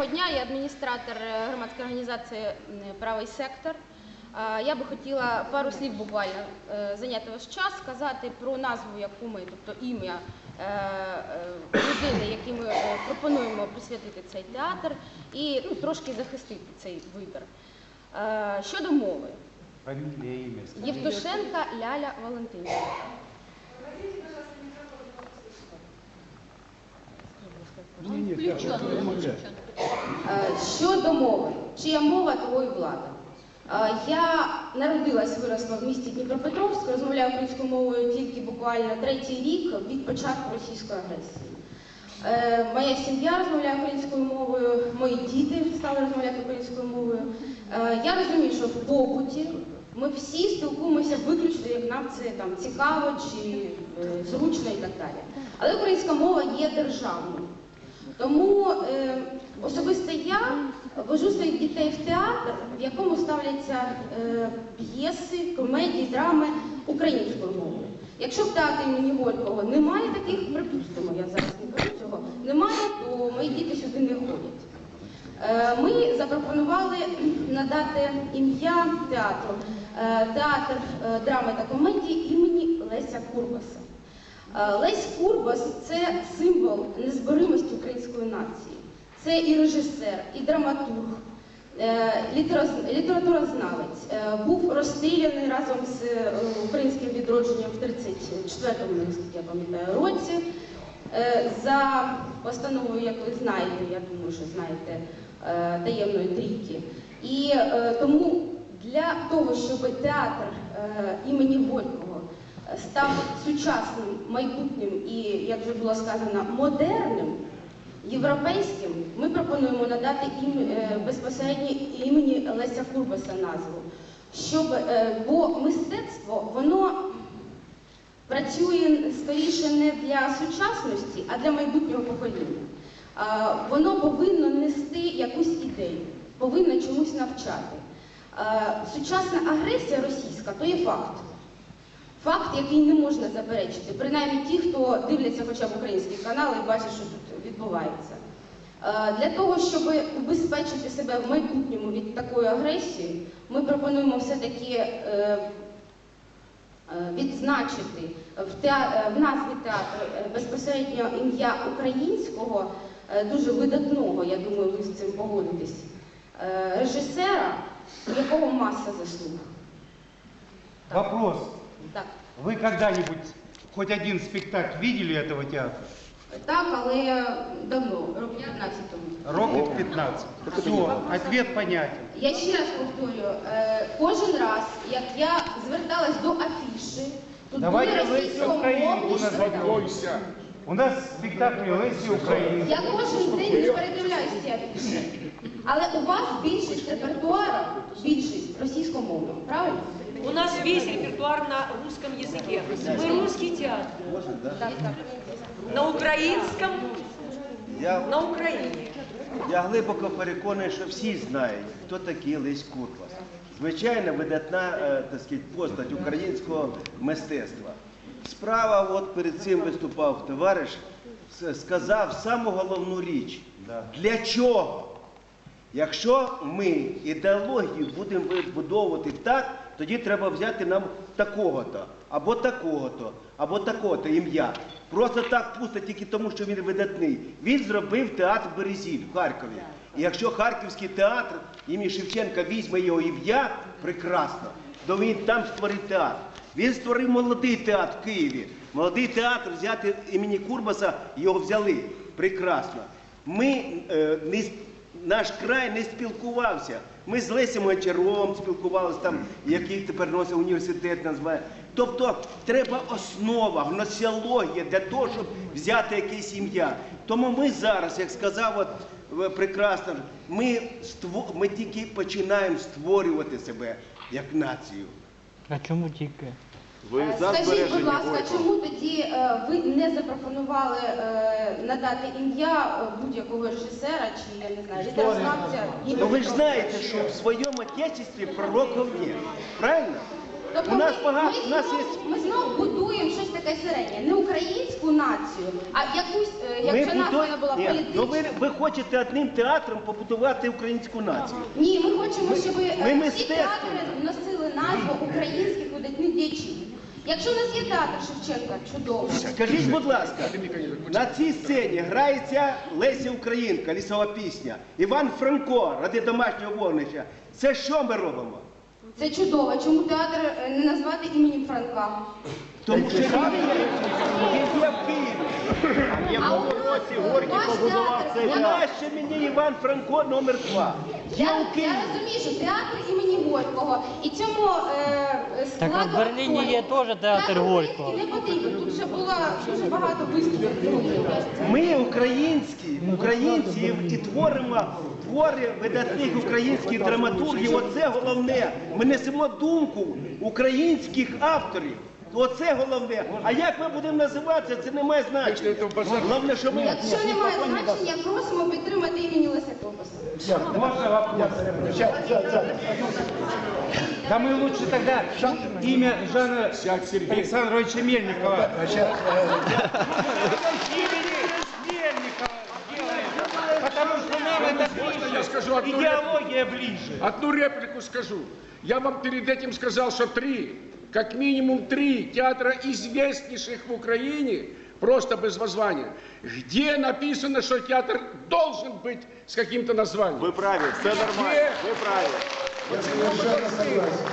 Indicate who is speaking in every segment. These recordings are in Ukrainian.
Speaker 1: Доброго дня, я адміністратор е, громадської організації Правий сектор. Я би хотіла пару слів буквально е, зайняти ваш час, сказати про назву, яку ми, тобто ім'я е, людини, якій ми пропонуємо присвятити цей театр, і ну, трошки захистити цей вибір. Щодо мови. Євтушенка Ляля Валентинівна.
Speaker 2: Ну,
Speaker 1: Е, Щодо мови, чия мова, і влада. Е, Я народилась, виросла в місті Дніпропетровськ, розмовляю українською мовою тільки буквально третій рік від початку російської агресії. Е, Моя сім'я розмовляє українською мовою, мої діти стали розмовляти українською мовою. Я розумію, що в побуті ми всі спілкуємося виключно, як нам це там цікаво чи зручно і так далі. Але українська мова є державною. Тому особисто я вожу своїх дітей в театр, в якому ставляться е, п'єси, комедії, драми українською мовою. Якщо в театрі імені Горького немає таких, припустимо, я зараз не кажу цього, немає, то мої діти сюди не ходять. Е, Ми запропонували надати ім'я театру е, театр е, драми та комедії імені Леся Курбаса. Е, Лесь Курбас це символ незборимості української нації. Це і режисер, і драматург, е, літературознавець. Е, Був розстріляний разом з е, українським відродженням в 34-му, наскільки я пам'ятаю, році. За постановою, як ви знаєте, я думаю, що знаєте, таємної трійки. І тому для того, щоб театр імені Горького став сучасним, майбутнім і, як вже було сказано, модерним, європейським, ми пропонуємо надати їм е, безпосередньо імені Леся Курбаса назву. Щоб, е, бо мистецтво, воно працює скоріше не для сучасності, а для майбутнього покоління. Воно повинно нести якусь ідею, повинно чомусь навчати. Сучасна агресія російська то є факт. Факт, який не можна заперечити, принаймні ті, хто дивляться хоча б українські канали і бачать, що тут відбувається. Е, Для того, щоб убезпечити себе в майбутньому від такої агресії, ми пропонуємо все-таки е, е, відзначити в, назві театру безпосередньо ім'я українського, дуже видатного, я думаю, ви з цим погодитесь, режисера, у якого маса заслуг.
Speaker 2: Вопрос.
Speaker 1: Так.
Speaker 2: Вы когда-нибудь хоть один спектакль видели этого театра?
Speaker 1: Так, але давно, років 15 тому.
Speaker 2: Років 15. Все, ответ понятен.
Speaker 1: Я ще раз повторюю, е, кожен раз, як я зверталась до афіші, тут
Speaker 2: Давайте
Speaker 1: були російськомовні
Speaker 2: Українку
Speaker 1: шрифти.
Speaker 2: У нас спектакль Лесі України.
Speaker 1: Я кожен день передивляюсь ці афіші. Але у вас більшість репертуару, більшість російськомовного, правильно?
Speaker 3: У нас весь репертуар на русском языке. Мы русский театр. На украинском,
Speaker 4: Я,
Speaker 3: на Украине.
Speaker 4: я глибоко переконаний, що всі знають, хто такий Лесь Курбас. Звичайно, видатна е, так сказати, постать українського мистецтва. Справа, от перед цим виступав товариш, сказав саму головну річ. Для чого? Якщо ми ідеологію будемо вибудовувати так, тоді треба взяти нам такого-то, або такого-то, або такого-то ім'я. Просто так пусто тільки тому, що він видатний. Він зробив театр Березіль в Харкові. І якщо Харківський театр імені Шевченка візьме його ім'я, прекрасно, то він там створить театр. Він створив молодий театр в Києві. Молодий театр взяти імені Курбаса, його взяли. Прекрасно. Ми е, наш край не спілкувався. Ми з Лесем Гончаровим спілкувалися там, який тепер носить університет, називає. Тобто треба основа, гносіологія для того, щоб взяти якесь ім'я. Тому ми зараз, як сказав от, е, прекрасно, ми, ство, ми тільки починаємо створювати себе як націю.
Speaker 5: А чому тільки?
Speaker 6: Ви
Speaker 1: Е,
Speaker 6: за
Speaker 1: Скажіть, будь
Speaker 6: збереження
Speaker 1: ласка, чому тоді е, ви не запропонували е, надати ім'я е, будь-якого режисера чи я не знаю, літерознавця?
Speaker 4: Ну ви ж знаєте, що в своєму отечестві пророків нет. Правильно?
Speaker 1: Тобто
Speaker 4: У нас
Speaker 1: ми,
Speaker 4: багато,
Speaker 1: ми,
Speaker 4: у нас є.
Speaker 1: ми знов будуємо щось таке середнє, не українську націю, а якусь, е, як
Speaker 4: Ми
Speaker 1: вже названа була
Speaker 4: Ні,
Speaker 1: політична.
Speaker 4: ну ви, ви хочете одним театром побудувати українську націю.
Speaker 1: Ні, ми хочемо, щоб е,
Speaker 4: ми
Speaker 1: всі
Speaker 4: мистецтво.
Speaker 1: театри носили назву українських видатних діячів. Якщо у нас є театр Шевченка, чудово.
Speaker 4: Скажіть, будь ласка, на цій сцені грається Леся Українка, лісова пісня, Іван Франко, ради домашнього вогнища. Це що ми робимо?
Speaker 1: Це чудово. Чому театр е, не назвати імені Франка?
Speaker 4: Тому що він є, в Києві.
Speaker 1: В якому році Горький побудував цей
Speaker 4: У нас ще мені Іван Франко номер два. Є
Speaker 1: Я,
Speaker 4: у
Speaker 1: я
Speaker 4: Києві.
Speaker 1: розумію, що театр імені Горького і цьому е, складу
Speaker 5: Так, а в Берліні
Speaker 1: акторів
Speaker 5: є теж театр Горького.
Speaker 1: не потрібен. Тут вже було дуже багато виступів.
Speaker 4: Ми українські, українці і творимо твори видатних українських драматургів. Оце головне. Ми несемо думку українських авторів. Оце головне. А як ми будемо називатися, це не має значення. Головне, що ми
Speaker 1: Якщо немає значення, просимо підтримати імені Леся Копаса.
Speaker 2: Можно вопрос? Да мы лучше тогда имя Жана Александровича Мельникова. Мельникова сделаем. Потому что нам это
Speaker 6: Можно я скажу одну реплику?
Speaker 2: идеология ближе.
Speaker 6: Одну реплику скажу. Я вам перед этим сказал, что три, как минимум три театра известнейших в Украине, просто без воззвания, где написано, что театр должен быть с каким-то названием.
Speaker 7: Ви праві, все нормально.
Speaker 6: Где?
Speaker 7: Ви праві.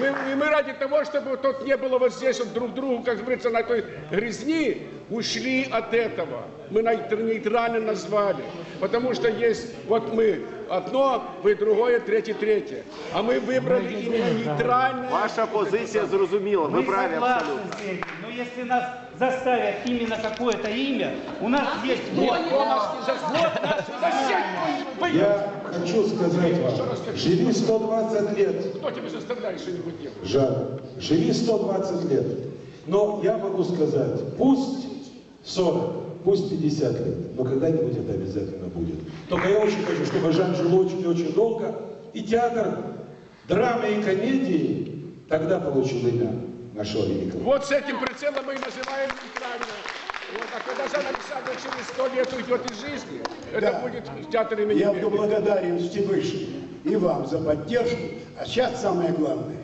Speaker 6: Мы, и мы ради того, чтобы тут не было вот здесь вот друг другу, как говорится, на той грязни, ушли от этого. Мы нейт- нейтрально назвали. Потому что есть, вот мы одно, вы другое, третье, третье. А мы выбрали именно нейтральное.
Speaker 7: Ваша позиція зрозуміла. Ви
Speaker 2: Мы
Speaker 7: праві
Speaker 2: согласны
Speaker 7: абсолютно.
Speaker 2: с этим, но если нас заставят именно какое-то имя, у нас есть вот,
Speaker 6: Никто нас не заставит. Сосед твой,
Speaker 8: Я хочу сказать вам, живи 120 лет,
Speaker 6: Кто тебя заставляет что-нибудь делать?
Speaker 8: Жан, живи 120 лет. Но я могу сказать, пусть 40, пусть 50 лет, но когда-нибудь это обязательно будет. Только я очень хочу, чтобы Жан жил очень и очень долго, и театр драмы и комедии тогда получил имя нашего великого.
Speaker 6: Вот с этим прицелом мы и называем нейтрально. Вот, а когда Жан Александрович через сто лет уйдет из жизни, это
Speaker 9: Да.
Speaker 6: будет театр имени
Speaker 9: Я
Speaker 6: Мельникова.
Speaker 9: благодарен Всевышнему и вам за поддержку. А сейчас самое главное.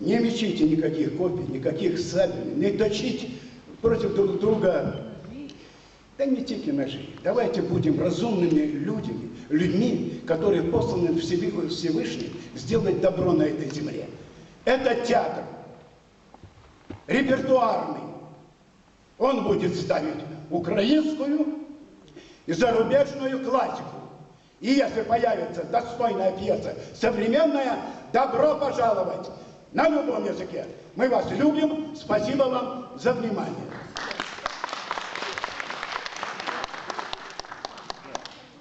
Speaker 9: Не мечите никаких копий, никаких сабель, не точить против друг друга. Да не тики ножи. Давайте будем разумными людьми, людьми, которые посланы Всевы- Всевышним сделать добро на этой земле. Это театр. Репертуарный. Он будет ставить украинскую и зарубежную классику. И если появится достойная пьеса, современная, добро пожаловать на любом языке. Мы вас любим. Спасибо вам за внимание.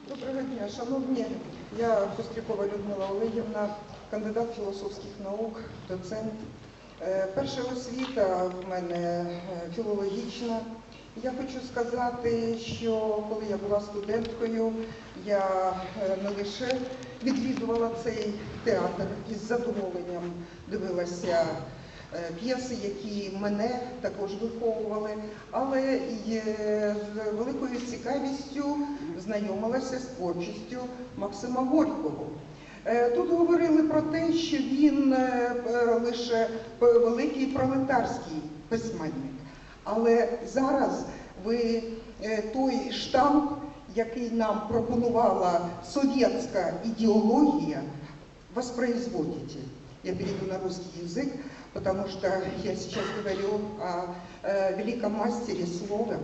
Speaker 10: Доброго дня, шановні. Я Кострякова Людмила Олегівна, кандидат філософських наук, доцент. Е, Перша освіта в мене е, філологічна. Я хочу сказати, що коли я була студенткою, я е, не лише відвідувала цей театр із задоволенням дивилася е, п'єси, які мене також виховували, але й е, з великою цікавістю знайомилася з творчістю Максима Горького. Е, Тут говорили про те, що він лише великий пролетарський письменник. Але зараз ви той штамп, який нам пропонувала совєтська ідеологія, воспроизводите. Я перейду на русский язык, потому что я сейчас говорю о э, великом мастере слова,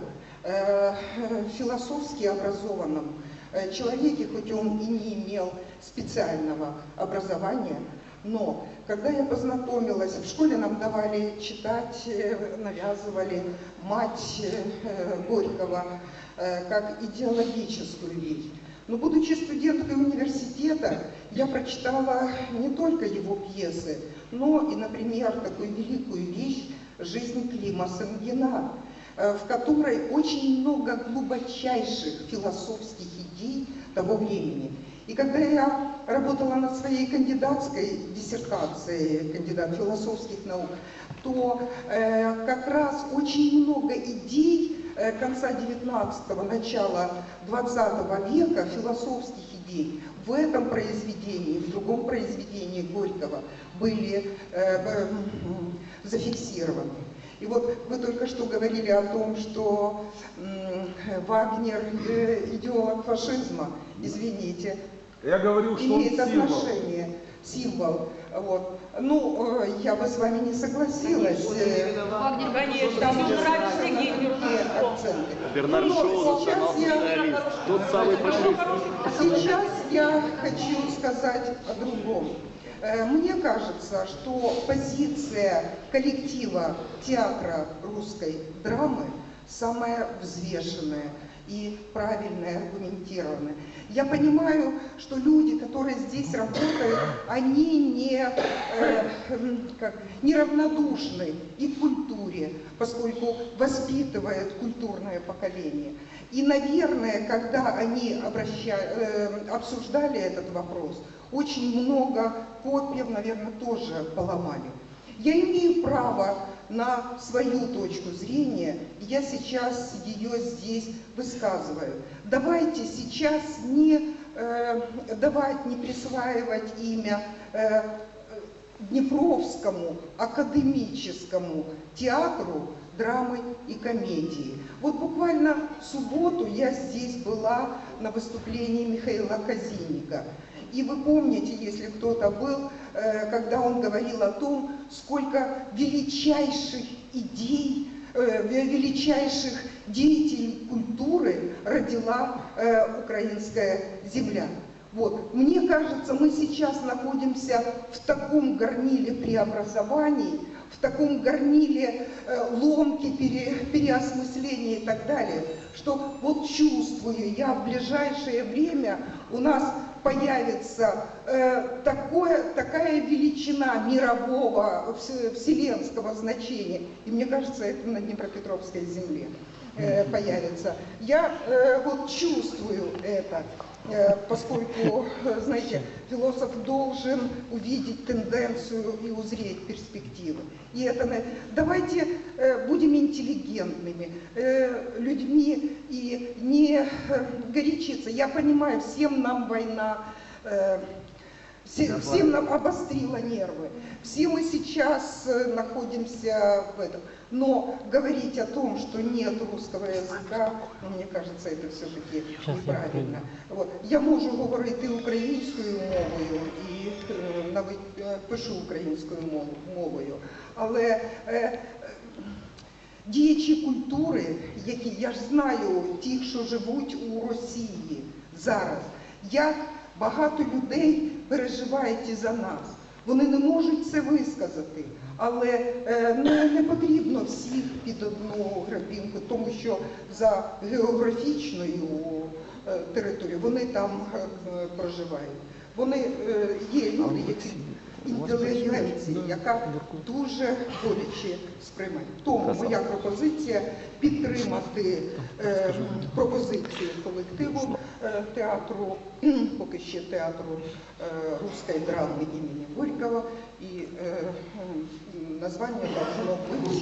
Speaker 10: э, э, философски образованном э, человеке, хоть он и не имел специального образования, но когда я познакомилась, в школе нам давали читать, э, навязывали мать э, Горького э, как идеологическую вещь. Но будучи студенткой университета, я прочитала не только его пьесы, но и, например, такую великую вещь «Жизнь Клима Сангина», э, в которой очень много глубочайших философских идей того времени. И когда я работала над своей кандидатской диссертацией, кандидат философских наук, то э, как раз очень много идей э, конца 19-го, начала 20 века, философских идей, в этом произведении, в другом произведении Горького были э, зафиксированы. И вот вы только что говорили о том, что Вагнер э, идеолог фашизма, извините,
Speaker 5: Я говорю, что он
Speaker 10: имеет
Speaker 5: символ.
Speaker 10: отношение, символ. Вот. Ну, э, я бы с вами не согласилась.
Speaker 3: конечно,
Speaker 10: уже
Speaker 3: нравится Гитлер.
Speaker 7: Бернард Шоу
Speaker 10: сейчас
Speaker 7: национал
Speaker 10: я-
Speaker 7: социалист. Тот самый фашист.
Speaker 10: Сейчас я хочу сказать о другом. Э, Мне кажется, что позиция коллектива театра русской драмы самая взвешенная и правильная, аргументированная. Я понимаю, что люди, которые здесь работают, они не, э, как, неравнодушны и к культуре, поскольку воспитывают культурное поколение. И, наверное, когда они обраща- э, обсуждали этот вопрос, очень много копьев, наверное, тоже поломали. Я имею право на свою точку зрения, и я сейчас ее здесь высказываю. Давайте сейчас не э, давать, не присваивать имя э, Днепровскому академическому театру драмы и комедии. Вот буквально в субботу я здесь была на выступлении Михаила Казинника. И вы помните, если кто-то был, э, когда он говорил о том, сколько величайших идей, э, величайших деятелей культуры родила э, украинская земля. Вот. Мне кажется, мы сейчас находимся в таком горниле преобразований, в таком горниле ломки, пере- переосмысления и так далее, что вот чувствую я в ближайшее время у нас появится э, такое, такая величина мирового, вс- вселенского значения. И мне кажется, это на Днепропетровской земле э, появится. Я э, вот чувствую это, э, поскольку, э, знаете, философ должен увидеть тенденцию и узреть перспективы. И это, давайте э, будем интеллигентными э, людьми и не э, горячиться. Я понимаю, всем нам война э, все- всем нам обострила нервы. Все мы сейчас э, находимся в этом. Но говорить о том, что нет русского язика, ну, мне кажется, это все-таки неправильно. От. Я можу говорити українською мовою і е, навіть е, пишу українською мов- мовою, але е, е, діячі культури, які я ж знаю, ті, що живуть у Росії зараз, як багато людей переживають і за нас. Вони не можуть це висказати, але не, не потрібно всіх під одну грабінку, тому що за географічною е, територією вони там е, е, проживають. Вони є люди, які інтелігенції, яка дуже боляче сприймає. Тому моя пропозиція підтримати е, пропозицію колективу е, театру, поки ще театру е, руської драми імені Горького, і е, названня должно бути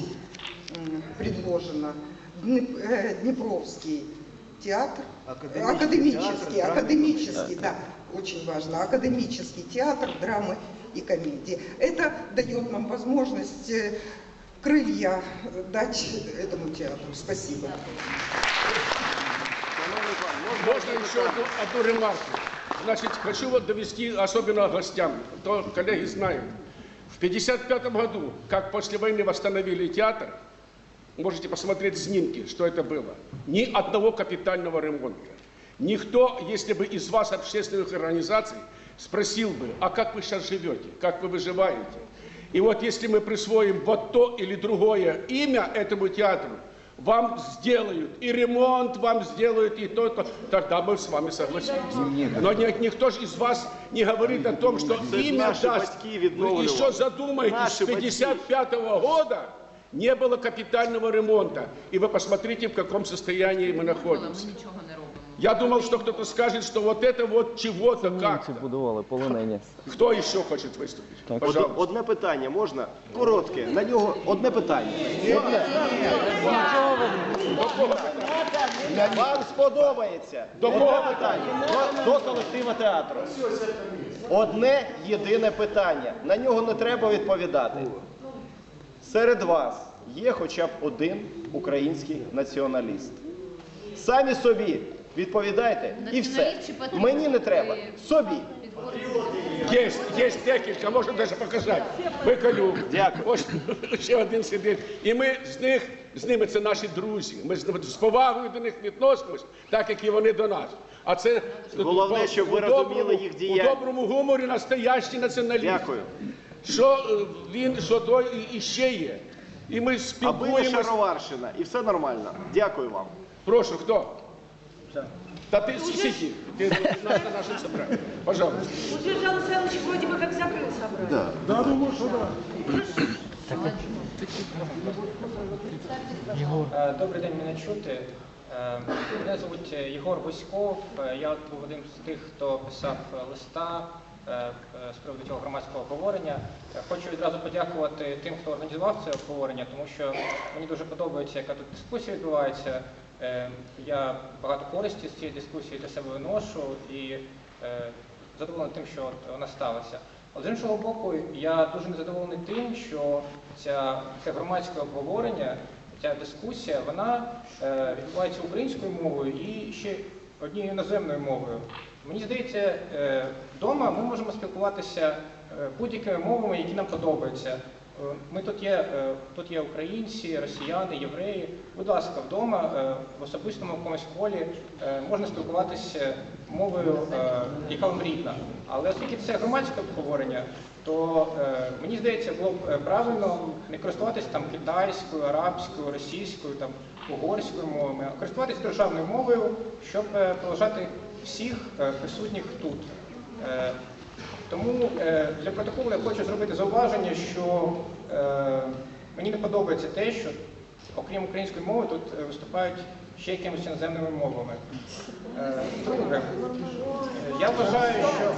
Speaker 10: предложено Днеп- э, театр,
Speaker 4: Академический
Speaker 10: академический,
Speaker 4: театр,
Speaker 10: академический, да, очень важно, академический театр драмы и комедии. Это дает нам возможность э, крылья э, дать этому театру. Спасибо.
Speaker 6: Можно еще одну, одну ремарку? Значит, хочу вот довести особенно гостям, то коллеги знают. В 1955 году, как после войны восстановили театр, можете посмотреть снимки, что это было. Ни одного капитального ремонта. Никто, если бы из вас, общественных организаций, спросил бы, а как вы сейчас живете, как вы выживаете? И вот если мы присвоим вот то или другое имя этому театру, вам сделают и ремонт, вам сделают и то, то тогда мы с вами согласимся. Но ни- никто же из вас не говорит о том, что имя даст. Вы еще задумайтесь, с
Speaker 7: Наши батьки.
Speaker 6: 55 года не было капитального ремонта. И вы посмотрите, в каком состоянии мы находимся. Я думал, что кто-то скажет, что вот это вот чего-то как-то.
Speaker 7: будували полонені.
Speaker 6: Кто еще хочет выступить?
Speaker 7: Так.
Speaker 6: Пожалуйста.
Speaker 4: Одне питання можна? Коротке. На нього одне питання. Вам сподобається.
Speaker 6: До
Speaker 4: Одне
Speaker 6: кого?
Speaker 4: питання. До, до колектива театру. Одне єдине питання. На нього не треба відповідати. Серед вас є хоча б один український націоналіст. Самі собі відповідайте і все. Мені не треба. Собі.
Speaker 6: Есть, есть декілька, можна навіть показати. Викалюк.
Speaker 4: Дякую.
Speaker 6: Ось ще один сидить. І ми з них, з ними це наші друзі. Ми з, з повагою до них відносимось, так як і вони до нас. А це
Speaker 4: Головне, щоб ви розуміли їх діяння.
Speaker 6: У доброму гуморі настоящий націоналіст.
Speaker 4: Дякую.
Speaker 6: Що е, він, що той і, і ще є. І ми
Speaker 4: Аби не
Speaker 6: спілкуємося.
Speaker 4: шароварщина, і все нормально. Дякую вам.
Speaker 6: Прошу, хто? Та ти сиди. Ти на, на нашем собрании. Пожалуйста.
Speaker 3: Уже Жан Александрович вроде бы как закрыл собрание.
Speaker 11: Е, Добрий день, мене чути. Е, Мене звуть Єгор Гуськов. Е, Я був одним з тих, хто писав листа з приводу цього громадського обговорення. Хочу відразу подякувати тим, хто організував це обговорення, тому що мені дуже подобається, яка тут дискусія відбувається. Е, Я багато користі з цієї дискусії для себе виношу і е, задоволений тим, що вона сталася. Але з іншого боку, я дуже незадоволений тим, що ця, це громадське обговорення, ця дискусія, вона е, відбувається українською мовою і ще однією іноземною мовою. Мені здається, вдома ми можемо спілкуватися будь-якими мовами, які нам подобаються. Е, Ми тут є, е, тут є українці, росіяни, євреї. Будь ласка, вдома е, в особистому якомусь колі е, можна спілкуватися мовою, яка вам рідна. Але оскільки це громадське обговорення, то мені здається, було б правильно не користуватися там китайською, арабською, російською, там угорською мовами, а користуватися державною мовою, щоб поважати всіх присутніх тут. Тому е, для протоколу я хочу зробити зауваження, що е, мені не подобається те, що окрім української мови тут е, виступають ще якимись іноземними мовами. Друге, я вважаю, що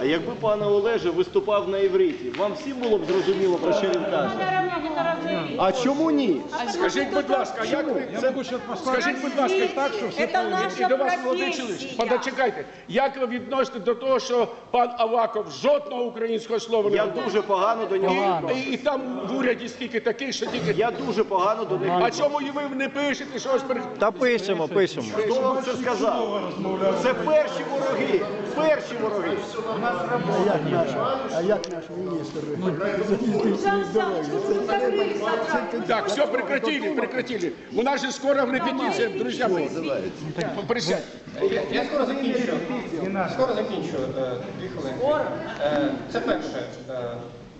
Speaker 4: А якби пане Олеже виступав на івриті, вам всім було б зрозуміло, про що він каже? А чому ні?
Speaker 6: Скажіть, будь ласка, а як ви це скажіть, будь ласка, так що все
Speaker 3: Це наша
Speaker 6: і до вас, молодий
Speaker 3: професія.
Speaker 6: подочекайте, як ви відносите до того, що пан Аваков жодного українського слова не
Speaker 4: Я дуже погано до нього
Speaker 6: І, і, і там в уряді скільки таких, що тільки.
Speaker 4: Я дуже погано до них.
Speaker 6: А чому і ви не пишете щось перед
Speaker 7: Та пишемо, пишемо.
Speaker 4: Хто вам це сказав? Це перші вороги. Перші вороги.
Speaker 9: А як наш міністр?
Speaker 3: Собрание.
Speaker 6: Так, все, прекратили, прекратили. У нас же скоро в репетиция, друзья мои. Присядь.
Speaker 11: Я, скоро закінчу. Скоро закінчу. е, Дві. Е, Це перше. Е,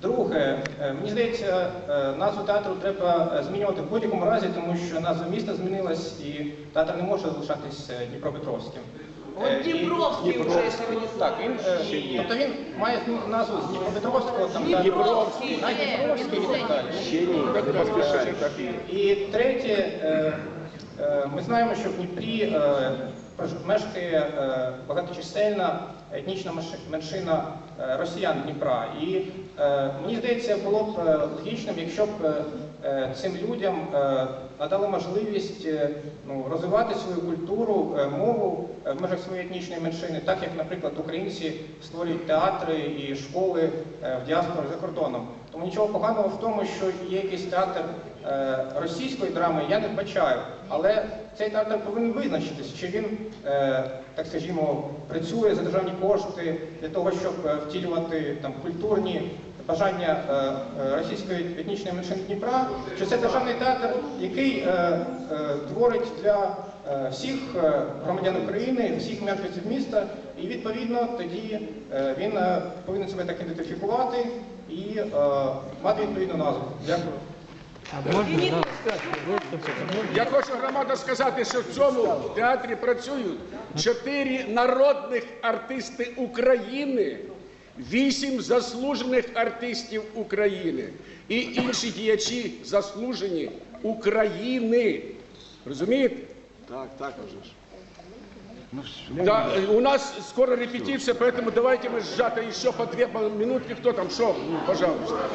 Speaker 11: Друге, мені здається, назву театру треба змінювати в будь-якому разі, тому що назва міста змінилась і театр не може залишатись Дніпропетровським.
Speaker 3: Он
Speaker 11: Е, і-
Speaker 3: Дніпровський ви не
Speaker 11: Так, він, е, тобто він має назву з Дніпропетровського, там театру
Speaker 3: Дніпровський.
Speaker 11: на Дніпровський і так далі.
Speaker 4: Ще ні. Не поспішайте.
Speaker 11: І третє, е, е, ми знаємо, що в Дніпрі е, прож- мешкає е, багаточисельна етнічна меншина е, росіян Дніпра. І е, мені здається, було б е, логічним, якщо б е, цим людям е, надали можливість е, ну, розвивати свою культуру, е, мову е, в межах своєї етнічної меншини, так як, наприклад, українці створюють театри і школи е, в діаспорі за кордоном. Тому нічого поганого в тому, що є якийсь театр е, російської драми, я не вбачаю. Але цей театр повинен визначитись, чи він, е, так скажімо, працює за державні кошти для того, щоб е, втілювати там культурні бажання е, е, російської етнічної меншини Дніпра, що це державний театр, який е, творить для всіх громадян України, всіх мешканців міста, і відповідно тоді він повинен себе так ідентифікувати і мати відповідну назву. Дякую.
Speaker 6: Я хочу громада сказати, що в цьому театрі працюють чотири народних артисти України, вісім заслужених артистів України і інші діячі заслужені України. Розумієте?
Speaker 5: Так, так уже ж.
Speaker 6: Да, э, у нас скоро репетиция, поэтому давайте мы сжато еще по две по минутки. Кто там шел? Ну, пожалуйста.